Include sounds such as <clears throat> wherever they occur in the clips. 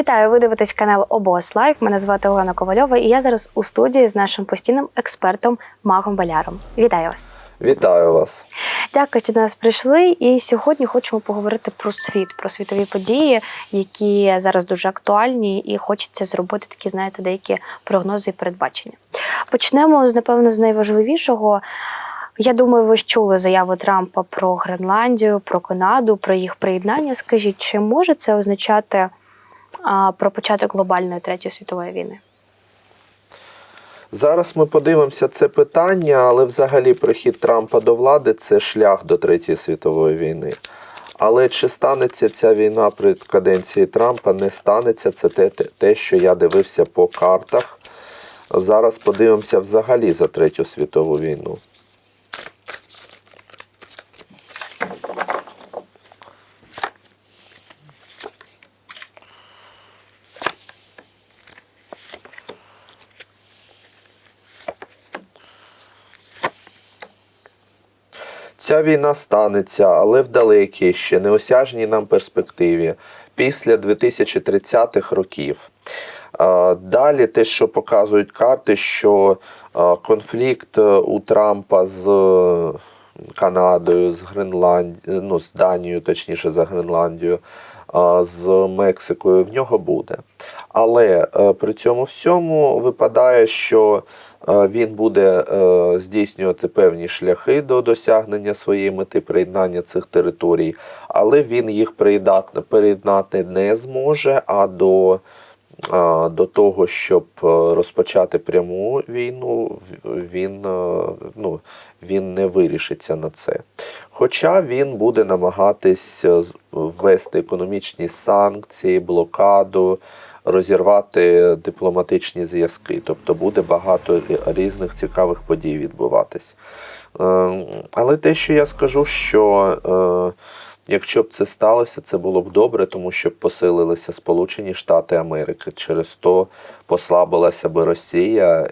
Вітаю! Ви дивитесь канал Обос Лайф. Мене звати Олена Ковальова, і я зараз у студії з нашим постійним експертом Магом Валяром. Вітаю вас! Вітаю вас. Дякую, що до нас прийшли. І сьогодні хочемо поговорити про світ, про світові події, які зараз дуже актуальні, і хочеться зробити такі, знаєте, деякі прогнози і передбачення. Почнемо з напевно з найважливішого. Я думаю, ви ж чули заяви Трампа про Гренландію, про Канаду, про їх приєднання. Скажіть, чи може це означати про початок глобальної третьої світової війни? Зараз ми подивимося це питання, але взагалі прихід Трампа до влади це шлях до Третьої світової війни. Але чи станеться ця війна при каденції Трампа, не станеться це те, те- що я дивився по картах. Зараз подивимося взагалі за Третю світову війну. Ця війна станеться, але в далекій ще неосяжній нам перспективі після 2030-х років. Далі те, що показують карти, що конфлікт е, у Трампа з е, Канадою, з Гренландією, ну, з Данією, точніше за Гренландію, з Мексикою в нього буде. Але е, при цьому всьому випадає, що е, він буде е, здійснювати певні шляхи до досягнення своєї мети приєднання цих територій, але він їх приєднати, не зможе. А до, до того, щоб е, розпочати пряму війну, він, е, ну, він не вирішиться на це. Хоча він буде намагатись ввести економічні санкції, блокаду, розірвати дипломатичні зв'язки. Тобто буде багато різних цікавих подій відбуватись. Е, Але те, що я скажу, що е, якщо б це сталося, це було б добре, тому що б посилилися Сполучені Штати Америки. Через то послабилася би Росія,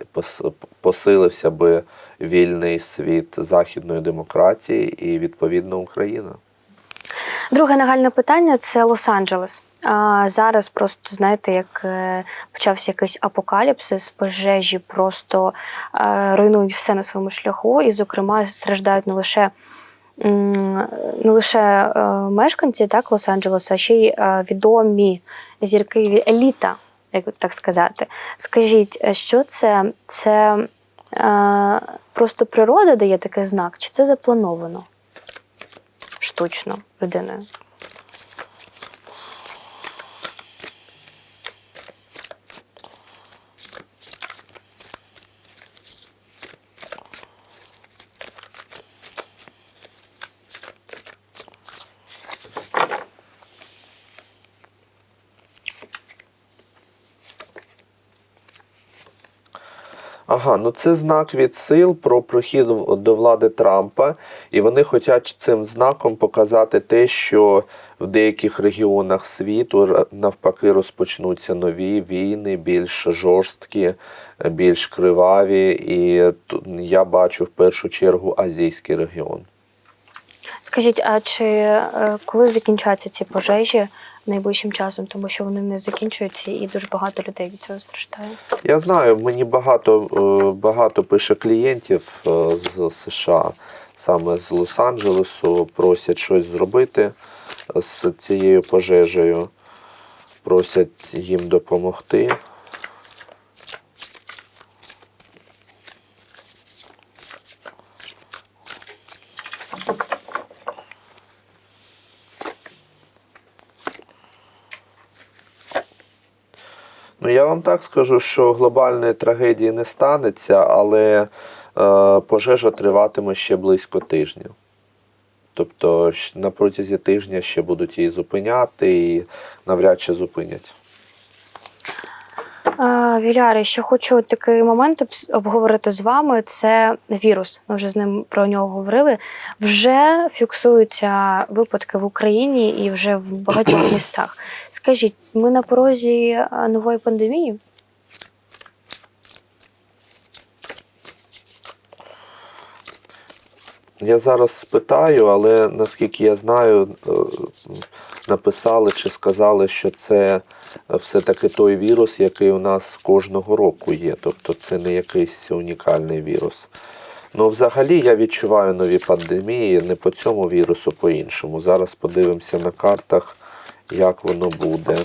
посилився би вільний світ західної демократії і відповідно Україна. Друге нагальне питання це Лос-Анджелес. А зараз просто знаєте, як е, почався якийсь апокаліпсис, пожежі просто е, руйнують все на своєму шляху, і, зокрема, страждають не лише. Не лише е, мешканці так, Лос-Анджелеса, а ще й відомі зірки еліта, як так сказати. Скажіть, що це? Це е, просто природа дає такий знак, чи це заплановано штучно людиною? Ага, ну це знак від сил про прохід до влади Трампа, і вони хочуть цим знаком показати те, що в деяких регіонах світу навпаки розпочнуться нові війни, більш жорсткі, більш криваві. І я бачу в першу чергу азійський регіон. Скажіть, а чи е, коли закінчаться ці пожежі найближчим часом, тому що вони не закінчуються і дуже багато людей від цього страждає? Я знаю, мені багато, е, багато пише клієнтів е, з США, саме з Лос-Анджелесу, просять щось зробити з цією пожежею, просять їм допомогти. Ну, я вам так скажу, що глобальної трагедії не станеться, але е, пожежа триватиме ще близько тижня. Тобто на протязі тижня ще будуть її зупиняти і навряд чи зупинять. Віляри, ще хочу такий момент обговорити з вами. Це вірус. Ми вже з ним про нього говорили. Вже фіксуються випадки в Україні і вже в багатьох <clears throat> містах. Скажіть, ми на порозі нової пандемії? Я зараз спитаю, але наскільки я знаю, е, написали чи сказали, що це все-таки той вірус, який у нас кожного року є. Тобто це не якийсь унікальний вірус. Ну, взагалі я відчуваю нові пандемії не по цьому вірусу, по іншому. Зараз подивимося на картах, як воно буде.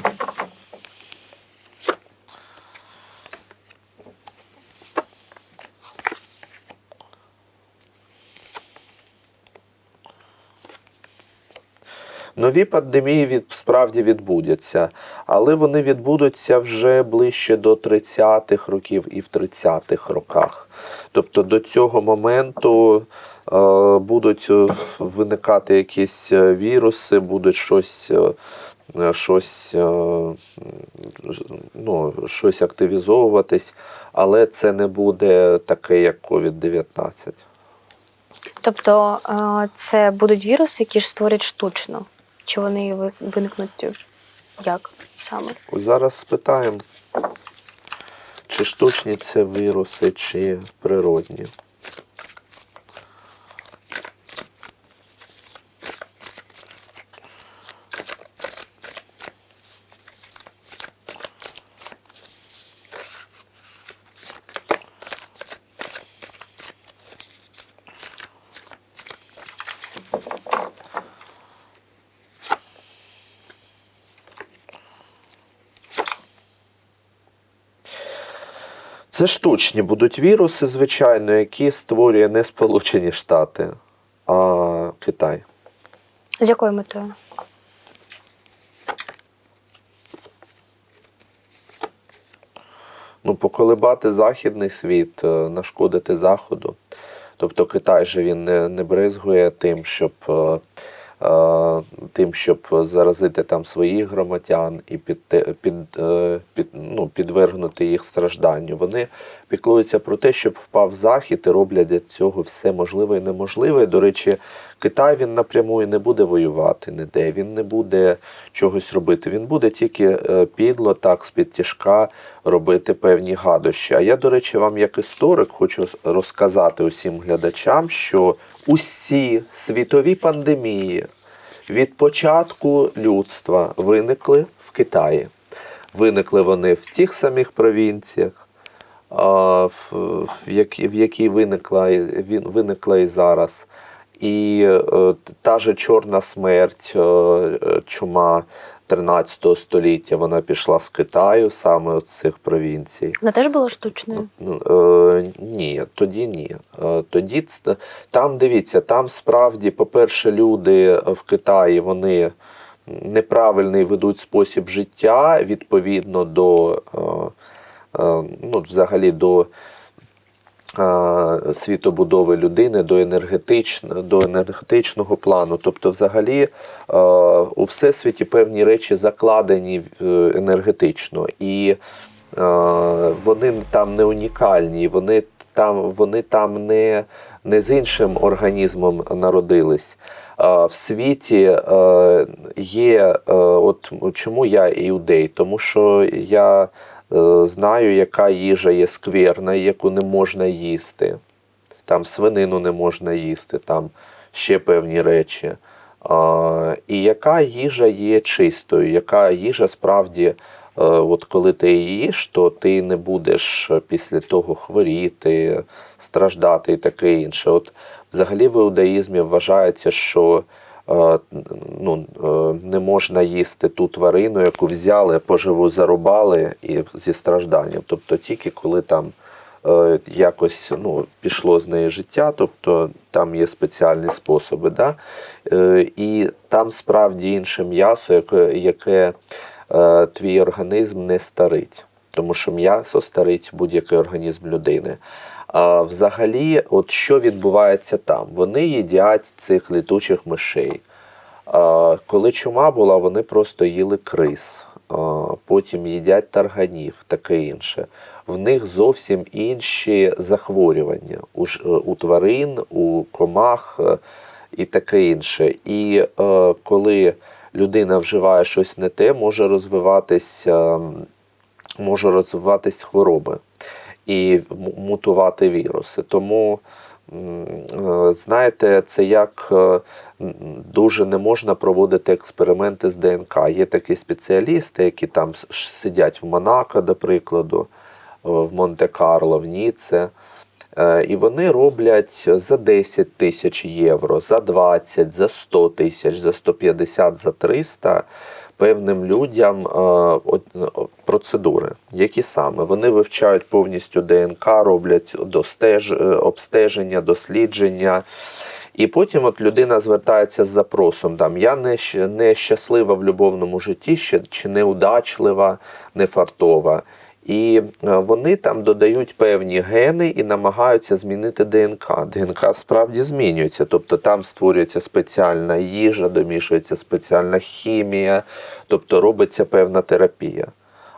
Нові пандемії від, справді відбудуться, але вони відбудуться вже ближче до 30-х років і в 30-х роках. Тобто до цього моменту е, будуть е, виникати якісь е, віруси, будуть щось. Щось, ну, щось активізовуватись, але це не буде таке, як COVID-19. Тобто це будуть віруси, які ж створять штучно. Чи вони ви- виникнуть як саме? Зараз спитаємо, чи штучні це віруси, чи природні. Це штучні будуть віруси, звичайно, які створює не Сполучені Штати, а Китай. З якою метою? ну, поколебати західний світ, е, нашкодити Заходу. Тобто Китай же він не, не брезгує тим, щоб, е, тим, щоб заразити там своїх громадян і під, під, е, під, ну, підвергнути їх стражданню. Вони піклуються про те, щоб впав захід і роблять для цього все можливе і неможливе. До речі, Китай він напряму і не буде воювати ніде, він не буде чогось робити. Він буде тільки е, підло, так, з-під тяжка робити певні гадощі. А я, до речі, вам як історик хочу розказати усім глядачам, що усі світові пандемії від початку людства виникли в Китаї. Виникли вони в тих самих провінціях, в, якій виникла, він, виникла і зараз. І е, та же Чорна смерть, е, е, чума 13 століття, вона пішла з Китаю, саме з цих провінцій. Вона теж була штучною? Ну, е, ні, тоді ні. Тоді там дивіться, там справді, по-перше, люди в Китаї вони неправильний ведуть спосіб життя відповідно до ну, взагалі до е, світобудови людини, до, енергетично, до енергетичного плану. Тобто, взагалі, е, у всесвіті певні речі закладені е, енергетично. І е, вони там не унікальні, вони там, вони там не, не з іншим організмом народились. В світі е, є, е, от чому я іудей? Тому що я е, знаю, яка їжа є скверна, яку не можна їсти. Там свинину не можна їсти, там ще певні речі. І яка їжа є чистою, яка їжа справді, е, от коли ти її їш, то ти не будеш після того хворіти, страждати і таке інше. От взагалі в іудаїзмі вважається, що е, ну, е, не можна їсти ту тварину, яку взяли, поживу зарубали і зі стражданням. Тобто тільки коли там е, якось ну, пішло з неї життя, тобто там є спеціальні способи. Да? Е, і там справді інше м'ясо, яке, яке е, твій організм не старить. Тому що м'ясо старить будь-який організм людини. Взагалі, от що відбувається там? Вони їдять цих літучих мишей. Коли чума була, вони просто їли крис, потім їдять тарганів, таке інше. В них зовсім інші захворювання у, у тварин, у комах е, і таке інше. І е, коли людина вживає щось не те, може розвиватися, м, може розвиватись хвороби і мутувати віруси. Тому е, знаєте, це як е, дуже не можна проводити експерименти з ДНК. Є такі спеціалісти, які там сидять в Монако, до прикладу, е, в Монте-Карло, в Ніце. І вони роблять за 10 тисяч євро, за 20, за 100 тисяч, за 150, за 300 певним людям е, процедури. Які саме? Вони вивчають повністю ДНК, роблять достеж, е, обстеження, дослідження. І потім от людина звертається з запросом: там, я не, не щаслива в любовному житті, ще, чи неудачлива, не фартова. І е, вони там додають певні гени і намагаються змінити ДНК. ДНК справді змінюється, тобто там створюється спеціальна їжа, домішується спеціальна хімія, тобто робиться певна терапія.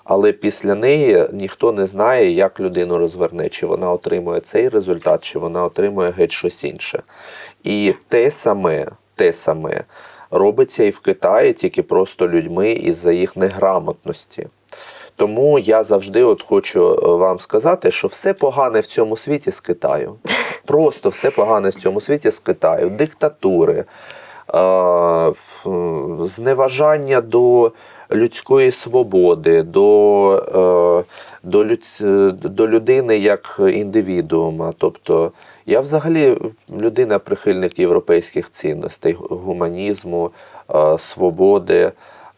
Але після неї ніхто не знає, як людину розверне, чи вона отримує цей результат, чи вона отримує геть щось інше. І те саме, те саме робиться і в Китаї, тільки просто людьми із-за їх неграмотності. Тому я завжди от хочу е, вам сказати, що все погане в цьому світі з Китаю. <laughs> Просто все погане в цьому світі з Китаю. Диктатури, е, зневажання до людської свободи, до, е, до, людсь, до людини як індивідуума. Тобто я взагалі людина прихильник європейських цінностей, гуманізму, свободи.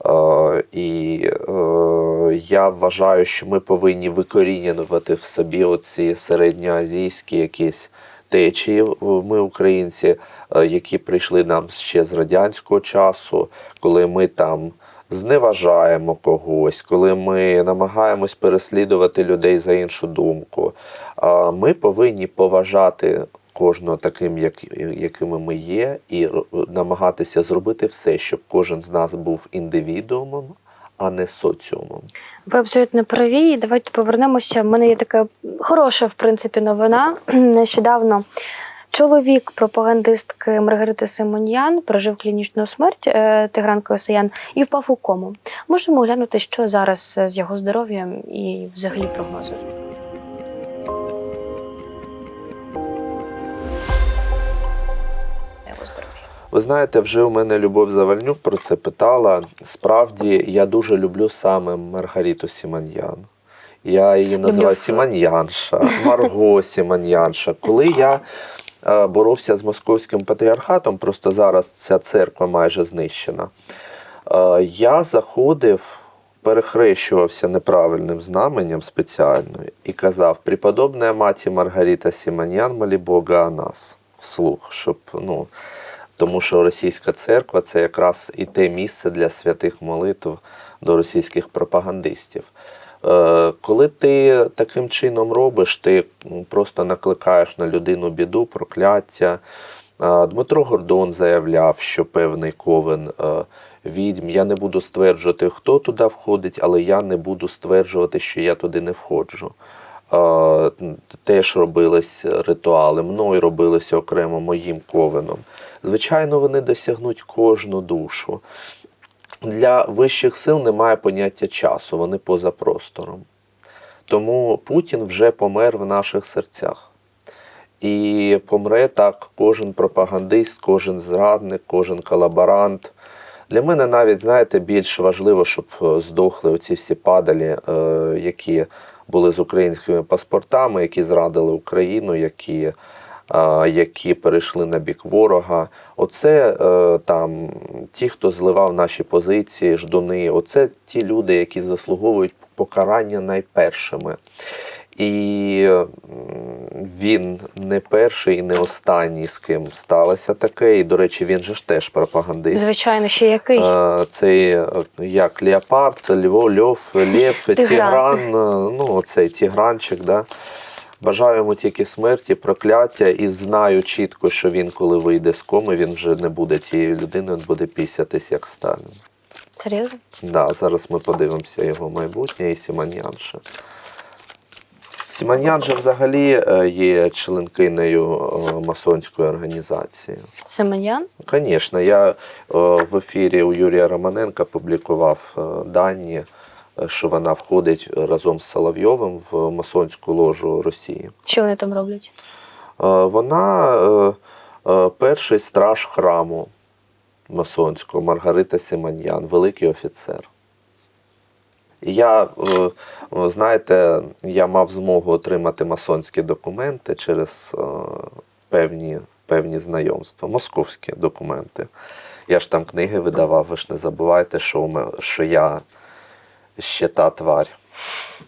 Е, І е, я вважаю, що ми повинні викорінювати в собі оці середньоазійські якісь течії, ми українці, е, які прийшли нам ще з радянського часу, коли ми там зневажаємо когось, коли ми намагаємось переслідувати людей за іншу думку. Ми повинні поважати кожного таким, як, якими ми є, і намагатися зробити все, щоб кожен з нас був індивідуумом, а не соціумом. Ви абсолютно праві. Давайте повернемося. У мене є така хороша, в принципі, новина. <clears throat> Нещодавно чоловік пропагандистки Маргарити Симоньян прожив клінічну смерть е, Тигран Косаян і впав у кому. Можемо оглянути, що зараз е, з його здоров'ям і взагалі прогнози. Ви знаєте, вже у мене Любов Завальнюк про це питала. Справді, я дуже люблю саме Маргариту Сіманьян. Я її називаю Сіманьянша, Марго Сіманьянша. Коли я е, боровся з московським патріархатом, просто зараз ця церква майже знищена. е, Я заходив, перехрещувався неправильним знаменем спеціально і казав: Преподобна маті Маргарита Сіманьян, молі Бога о нас вслух, щоб ну. Тому що російська церква це якраз і те місце для святих молитв до російських пропагандистів. Е, Коли ти таким чином робиш, ти просто накликаєш на людину біду, прокляття. Дмитро Гордон заявляв, що певний ковен е, відьм. Я не буду стверджувати, хто туди входить, але я не буду стверджувати, що я туди не входжу. Е, Теж робились ритуали, мною робилися окремо моїм ковеном. Звичайно, вони досягнуть кожну душу. Для вищих сил немає поняття часу, вони поза простором. Тому Путін вже помер в наших серцях. І помре так кожен пропагандист, кожен зрадник, кожен колаборант. Для мене навіть, знаєте, більш важливо, щоб е, здохли оці всі падалі, е, які були з українськими паспортами, які зрадили Україну, які, які перейшли на бік ворога. Оце е, там ті, хто зливав наші позиції, ждуни, оце ті люди, які заслуговують покарання найпершими. І він не перший і не останній, з ким сталося таке. І, до речі, він же ж теж пропагандист. Звичайно, ще який. Е, Цей е, як Леопард, Льво, Льов, Лев, Тигран. Тігран, ну оцей Тігранчик, да. Бажаю йому тільки смерті, прокляття, і знаю чітко, що він, коли вийде з коми, він вже не буде тією людиною, він буде пісятись як Сталін. Серйозно? Да, зараз ми подивимося його майбутнє і Сіманьянша. Сіманьян же взагалі е, є членкинею е, масонської організації. Семенян? Звісно, я е, в ефірі у Юрія Романенка публікував дані, що вона входить разом з Соловйовим в масонську ложу Росії. Що вони там роблять? Вона е, е, перший страж храму масонського Маргарита Симоньян, великий офіцер. Я, е, е, знаєте, я мав змогу отримати масонські документи через е, певні, певні знайомства, московські документи. Я ж там книги видавав, ви ж не забувайте, що, ме- що я ще та тварь,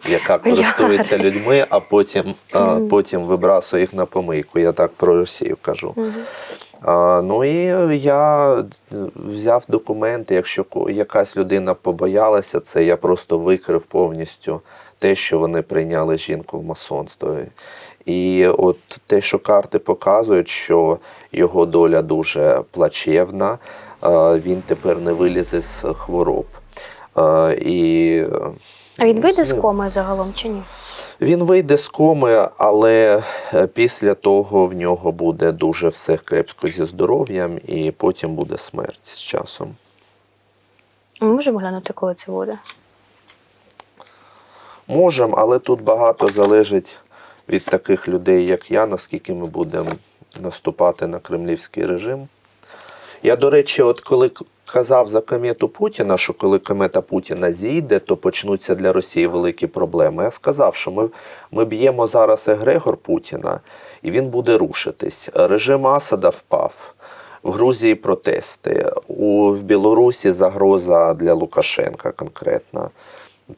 яка користується людьми, а потім, а, потім вибрасує їх на помийку. Я так про Росію кажу. А, ну і я взяв документи. Якщо якась людина побоялася це, я просто викрив повністю те, що вони прийняли жінку в масонство. І от те, що карти показують, що його доля дуже плачевна, він тепер не вилізе з хвороб. Е, І А він вийде з коми загалом чи ні? він вийде з коми, але е, після того в нього буде дуже все крепко зі здоров'ям, і потім буде смерть з часом. Ми можемо глянути, коли це буде. Можемо, але тут багато залежить від таких людей, як я, наскільки ми будемо наступати на кремлівський режим. Я, до речі, от коли казав за комету Путіна, що коли комета Путіна зійде, то почнуться для Росії великі проблеми. Я сказав, що ми, ми б'ємо зараз егрегор Путіна, і він буде рушитись. Режим Асада впав. В Грузії протести, у, в Білорусі загроза для Лукашенка конкретна.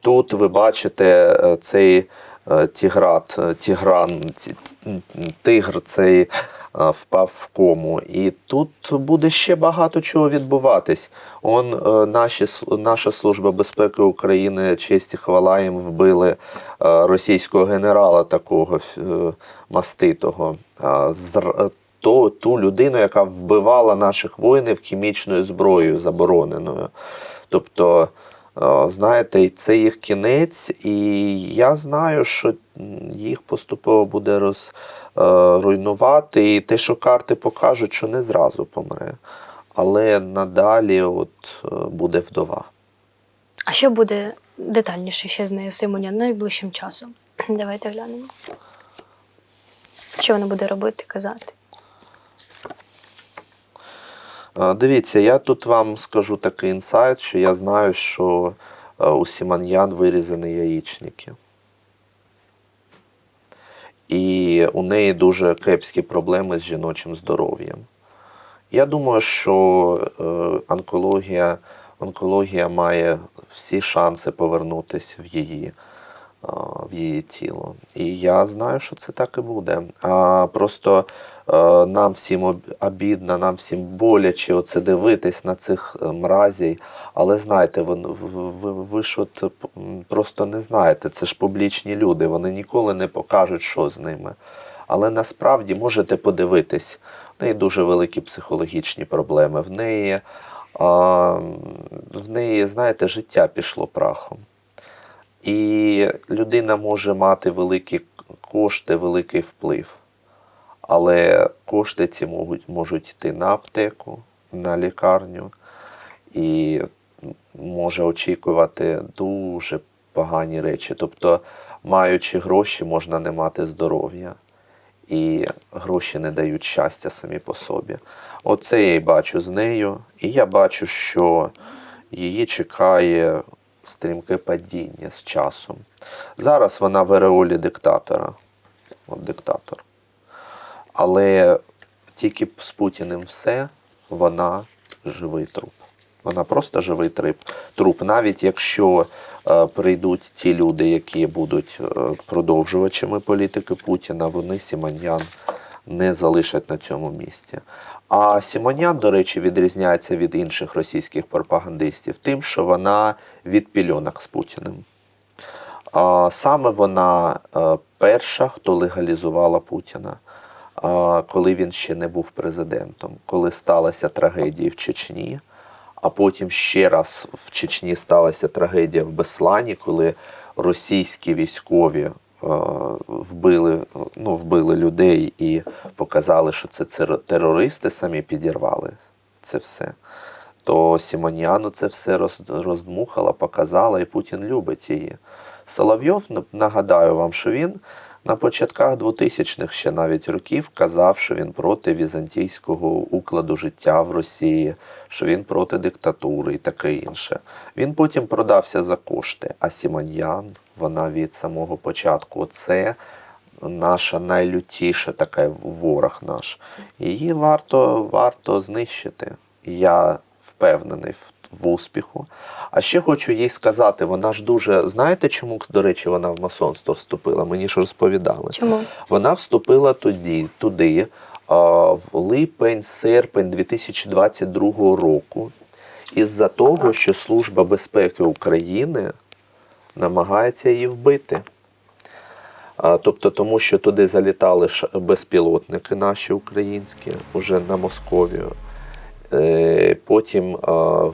Тут ви бачите е, цей е, тіграт, тігран, ті- ті- тигр цей впав в кому. І тут буде ще багато чого відбуватись. Он е, наші, наша служба безпеки України, честь і хвала їм вбили е, російського генерала такого е, маститого. То, ту людину, яка вбивала наших воїнів хімічною зброєю забороненою. Тобто, е, знаєте, це їх кінець, і я знаю, що їх поступово буде роз, е, руйнувати. І те, що карти покажуть, що не зразу помре. Але надалі от, е, буде вдова. А що буде детальніше ще з нею Симоня найближчим часом? <clears throat> Давайте глянемо. Що вона буде робити, казати? Е, Дивіться, я тут вам скажу такий інсайт, що я знаю, що е, у Сіманьян вирізані яєчники. І у неї дуже кепські проблеми з жіночим здоров'ям. Я думаю, що е, онкологія, онкологія має всі шанси повернутися в її, в її тіло. І я знаю, що це так і буде. А просто е, нам всім об- обідно, нам всім боляче оце дивитись на цих е, мразій. Але знаєте, ви, ви, ви ж от просто не знаєте, це ж публічні люди, вони ніколи не покажуть, що з ними. Але насправді можете подивитись, в неї дуже великі психологічні проблеми. В неї, а, в неї, знаєте, життя пішло прахом. І людина може мати великі кошти, великий вплив. Але кошти ці можуть, можуть йти на аптеку, на лікарню, і може очікувати дуже погані речі. Тобто, маючи гроші, можна не мати здоров'я. І гроші не дають щастя самі по собі. Оце я й бачу з нею. І я бачу, що її чекає стрімке падіння з часом. Зараз вона в ереолі диктатора. От диктатор. Але тільки з Путіним все, вона живий труп. Вона просто живий труп. Навіть якщо е, прийдуть ті люди, які будуть е, продовжувачами політики Путіна, вони Сімоньян не залишать на цьому місці. А Сімонян, до речі, відрізняється від інших російських пропагандистів тим, що вона від пільонок з Путіним. Саме вона е, перша, хто легалізувала Путіна, коли він ще не був президентом, коли сталася трагедія в Чечні, а потім ще раз в Чечні сталася трагедія в Беслані, коли російські військові вбили, ну, вбили людей і показали, що це терористи самі підірвали це все. То Сімоніану це все роздмухала, показала, і Путін любить її. Соловйов, нагадаю вам, що він На початках 2000-х ще навіть років казав, що він проти візантійського укладу життя в Росії, що він проти диктатури і таке інше. Він потім продався за кошти. А Сімоньян, вона від самого початку, це наша найлютіша така ворог наш. Її варто, варто знищити. Я впевнений в, в успіху. А ще хочу їй сказати, вона ж дуже. Знаєте, чому, до речі, вона в масонство вступила? Мені ж розповідали. Чому? Вона вступила тоді, туди, в липень-серпень 2022 року, із-за того, що Служба безпеки України намагається її вбити. Тобто, тому що туди залітали безпілотники наші українські, уже на Московію. Е, Потім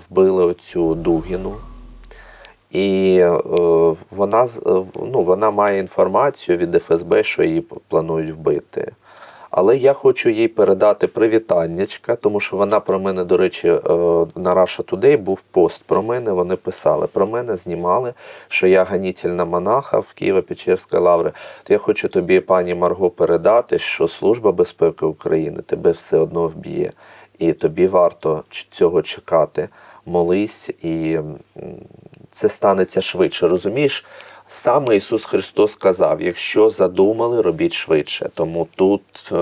вбили оцю Дугіну. І е, вона, е, ну, вона має інформацію від ФСБ, що її планують вбити. Але я хочу їй передати привітаннячка, тому що вона про мене, до речі, е, на Russia Today був пост про мене. Вони писали про мене, знімали, що я ганітельна монаха в Києво-Печерської лаври. То я хочу тобі, пані Марго, передати, що Служба безпеки України тебе все одно вб'є. І тобі варто цього чекати. Молись, і це станеться швидше. Розумієш? Саме Ісус Христос сказав: якщо задумали, робіть швидше. Тому тут е,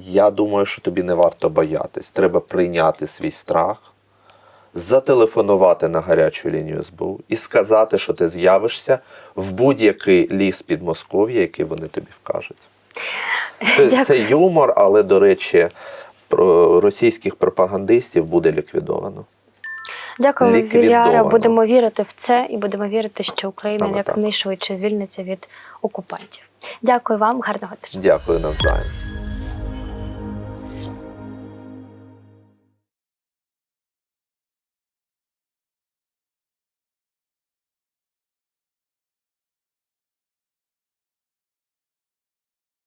я думаю, що тобі не варто боятись. Треба прийняти свій страх, зателефонувати на гарячу лінію СБУ і сказати, що ти з'явишся в будь-який ліс Підмосков'я, який вони тобі вкажуть. Це, це юмор, але, до речі, російських пропагандистів буде ліквідовано. Ліквідовано. Віляра. Будемо вірити в це і будемо вірити, що Україна Саме так. якнайшвидше звільниться від окупантів. Дякую вам, гарного тижня. Дякую навзаєм.